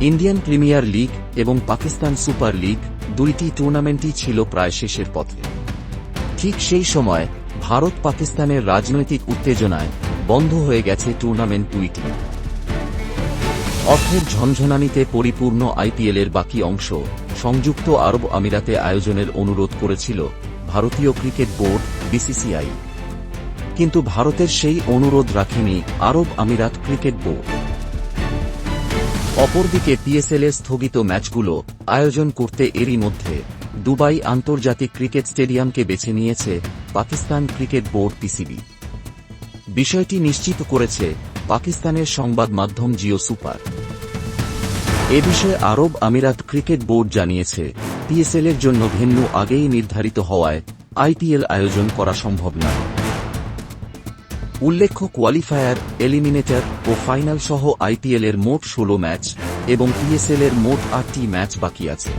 Indian premier league এবং Pakistan super league দুইটি টুর্নামেন্টই ছিল প্রায় শেষের পথে। ঠিক সেই সময় ভারত পাকিস্তানের রাজনৈতিক উত্তেজনায় বন্ধ হয়ে গেছে টুর্নামেন্ট দুইটি। অর্থের ঝনঝনানিতে পরিপূর্ণ আইপিএলের বাকি অংশ সংযুক্ত আরব আমিরাতে আয়োজনের অনুরোধ করেছিল ভারতীয় ক্রিকেট বোর্ড বিসিসিআই। কিন্তু ভারতের সেই অনুরোধ রাখেনি আরব আমিরাত ক্রিকেট বোর্ড। অপরদিকে পিএসএলের স্থগিত ম্যাচগুলো আয়োজন করতে এরই মধ্যে দুবাই আন্তর্জাতিক ক্রিকেট স্টেডিয়ামকে বেছে নিয়েছে পাকিস্তান ক্রিকেট বোর্ড পিসিবি। বিষয়টি নিশ্চিত করেছে পাকিস্তানের সংবাদ মাধ্যম জিও সুপার। এ বিষয়ে আরব আমিরাত ক্রিকেট বোর্ড জানিয়েছে পিএসএল এর জন্য ভেন্যু আগেই নির্ধারিত হওয়ায় আইপিএল আয়োজন করা সম্ভব নয়। উল্লেখ্য কোয়ালিফায়ার, এলিমিনেটর ও ফাইনাল সহ আইপিএলের মোট ষোলো ম্যাচ এবং পিএসএল এর মোট আটটি ম্যাচ বাকি আছে।